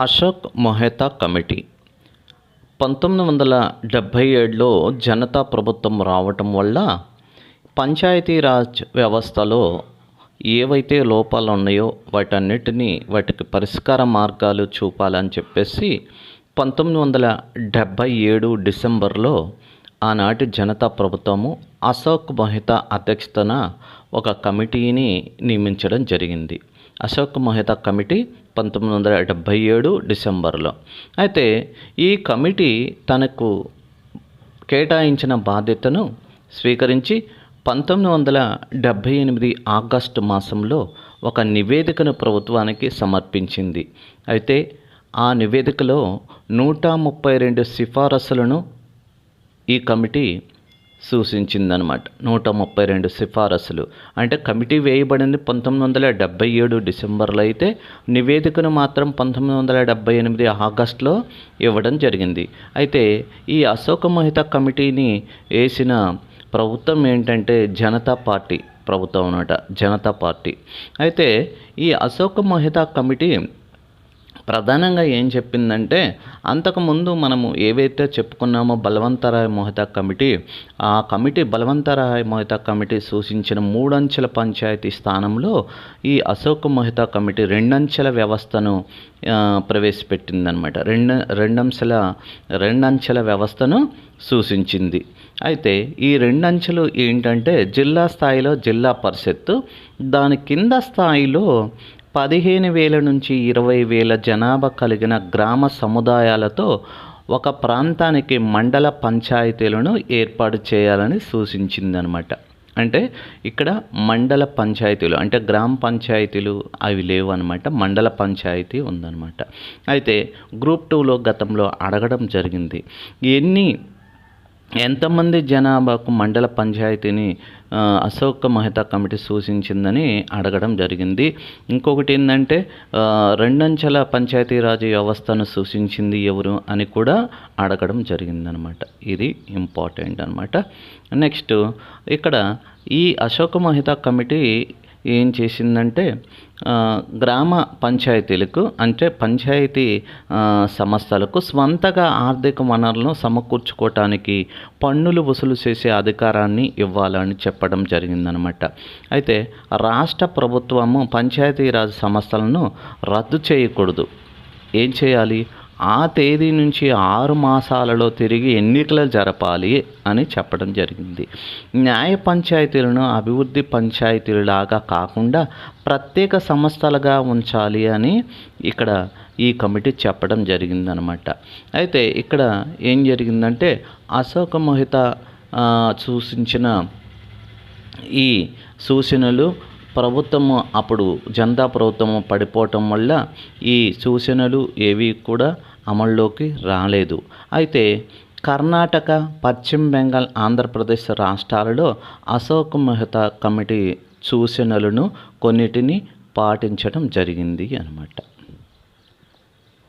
Ashok Mehta committee. పంతొమ్మిది వందల డెబ్భై ఏడులో జనతా ప్రభుత్వం రావటం వల్ల పంచాయతీరాజ్ వ్యవస్థలో ఏవైతే లోపాలు ఉన్నాయో వాటన్నిటినీ వాటికి పరిష్కార మార్గాలు చూపాలని చెప్పేసి పంతొమ్మిది వందల డెబ్భై ఏడు డిసెంబర్లో ఆనాటి జనతా ప్రభుత్వము అశోక్ మొహితా అధ్యక్షతన ఒక కమిటీని నియమించడం జరిగింది. అశోక్ మొహితా కమిటీ పంతొమ్మిది వందల డెబ్భై ఏడు డిసెంబర్లో. అయితే ఈ కమిటీ తనకు కేటాయించిన బాధ్యతను స్వీకరించి పంతొమ్మిది వందల డెబ్భై ఎనిమిది ఆగస్టు మాసంలో ఒక నివేదికను ప్రభుత్వానికి సమర్పించింది. అయితే ఆ నివేదికలో నూట ముప్పై రెండు సిఫారసులను ఈ కమిటీ సూచించిందనమాట నూట ముప్పై రెండు సిఫారసులు. అంటే కమిటీ వేయబడింది పంతొమ్మిది వందల డెబ్భై ఏడు డిసెంబర్లో అయితే నివేదికను మాత్రం పంతొమ్మిది వందల డెబ్భై ఎనిమిది ఆగస్టులో ఇవ్వడం జరిగింది. అయితే ఈ అశోక మహిత కమిటీని వేసిన ప్రభుత్వం ఏంటంటే జనతా పార్టీ ప్రభుత్వం అనమాట జనతా పార్టీ. అయితే ఈ అశోక మహిత కమిటీ ప్రధానంగా ఏం చెప్పిందంటే అంతకుముందు మనము ఏవైతే చెప్పుకున్నామో బలవంతరాయ్ మోహితా కమిటీ ఆ కమిటీ బలవంతరాయ్ మోహితా కమిటీ సూచించిన మూడంచెల పంచాయతీ స్థానంలో ఈ అశోక్ మోహితా కమిటీ రెండంచెల వ్యవస్థను ప్రవేశపెట్టిందనమాట రెండు రెండంచెల రెండంచెల వ్యవస్థను సూచించింది. అయితే ఈ రెండంచెలు ఏంటంటే జిల్లా స్థాయిలో జిల్లా పరిషత్తు దాని కింద స్థాయిలో పదిహేను వేల నుంచి ఇరవై వేల జనాభా కలిగిన గ్రామ సముదాయాలతో ఒక ప్రాంతానికి మండల పంచాయతీలను ఏర్పాటు చేయాలని సూచించిందనమాట అంటే ఇక్కడ మండల పంచాయతీలు అంటే గ్రామ పంచాయతీలు అవి లేవు అనమాట మండల పంచాయతీ ఉందన్నమాట. అయితే గ్రూప్ టూలో గతంలో అడగడం జరిగింది. ఎన్ని ఎంతమంది జనాభాకు మండల పంచాయతీని అశోక అశోక్ మహితా కమిటీ సూచించిందని అడగడం జరిగింది. ఇంకొకటి ఏంటంటే రెండంచెల పంచాయతీరాజ్ వ్యవస్థను సూచించింది ఎవరు అని కూడా అడగడం జరిగిందనమాట. ఇది ఇంపార్టెంట్ అనమాట. నెక్స్ట్ ఇక్కడ ఈ అశోక మహితా కమిటీ ఏం చేసిందంటే గ్రామ పంచాయతీలకు అంటే పంచాయతీ సంస్థలకు స్వంతగా ఆర్థిక వనరులను సమకూర్చుకోవటానికి పన్నులు వసూలు చేసే అధికారాన్ని ఇవ్వాలని చెప్పడం జరిగిందనమాట. అయితే రాష్ట్ర ప్రభుత్వము పంచాయతీరాజ్ సంస్థలను రద్దు చేయకూడదు. ఏం చేయాలి? ఆ తేదీ నుంచి ఆరు మాసాలలో తిరిగి ఎన్నికలు జరపాలి అని చెప్పడం జరిగింది. న్యాయ పంచాయతీలను అభివృద్ధి పంచాయతీలాగా కాకుండా ప్రత్యేక సంస్థలుగా ఉంచాలి అని ఇక్కడ ఈ కమిటీ చెప్పడం జరిగిందనమాట. అయితే ఇక్కడ ఏం జరిగిందంటే అశోక మోహిత సూచించిన ఈ సూచనలు ప్రభుత్వము అప్పుడు జనతా ప్రభుత్వము పడిపోవటం వల్ల ఈ సూచనలు ఏవి కూడా అమల్లోకి రాలేదు. అయితే కర్ణాటక పశ్చిమ బెంగాల్ ఆంధ్రప్రదేశ్ రాష్ట్రాలలో అశోక్ మెహతా కమిటీ సూచనలను కొన్నిటిని పాటించడం జరిగింది అనమాట